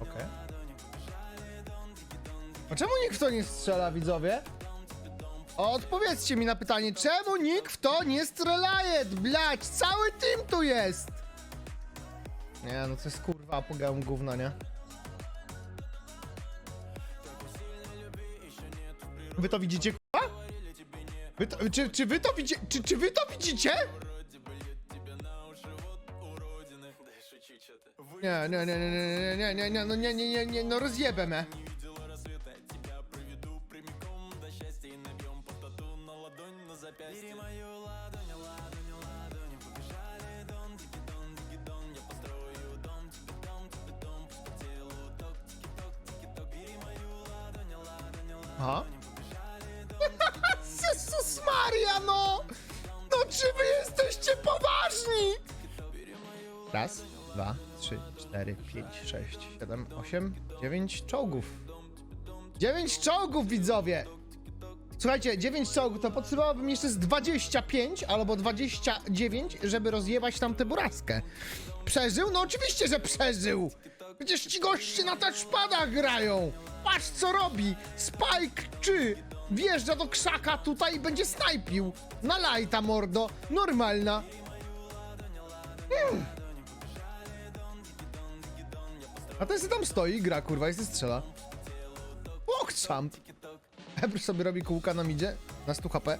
Okej. A czemu nikt w to nie strzela, widzowie? Odpowiedzcie mi na pytanie, czemu nikt w to nie strzelaje? Blać, cały team tu jest! Nie, no to jest kurwa apogeum gówno, nie? Wy to widzicie, kurwa? Wy to, czy, czy wy to widzicie? Czy, czy wy to widzicie? Nie, nie, nie, nie, nie, nie, nie, nie, no nie, nie, nie, nie, no rozjebę me. Aha. Jezus Maria, no! No czy wy jesteście poważni? Raz, dwa, trzy, cztery, pięć, sześć, siedem, osiem, dziewięć czołgów. Dziewięć czołgów, widzowie! Słuchajcie, 9 czołgów to potrzebowałbym jeszcze z 25 albo 29, żeby rozjebać tam tę buraskę. Przeżył? No oczywiście, że przeżył! Przecież ci goście na touchpadach grają! Patrz co robi! Spike czy wjeżdża do krzaka tutaj i będzie snajpił! Na lajta, mordo! Normalna! Hmm. A ten sobie tam stoi i gra, kurwa, i se strzela. Walk champ! Ebr sobie robi kółka na midzie, na 100 HP.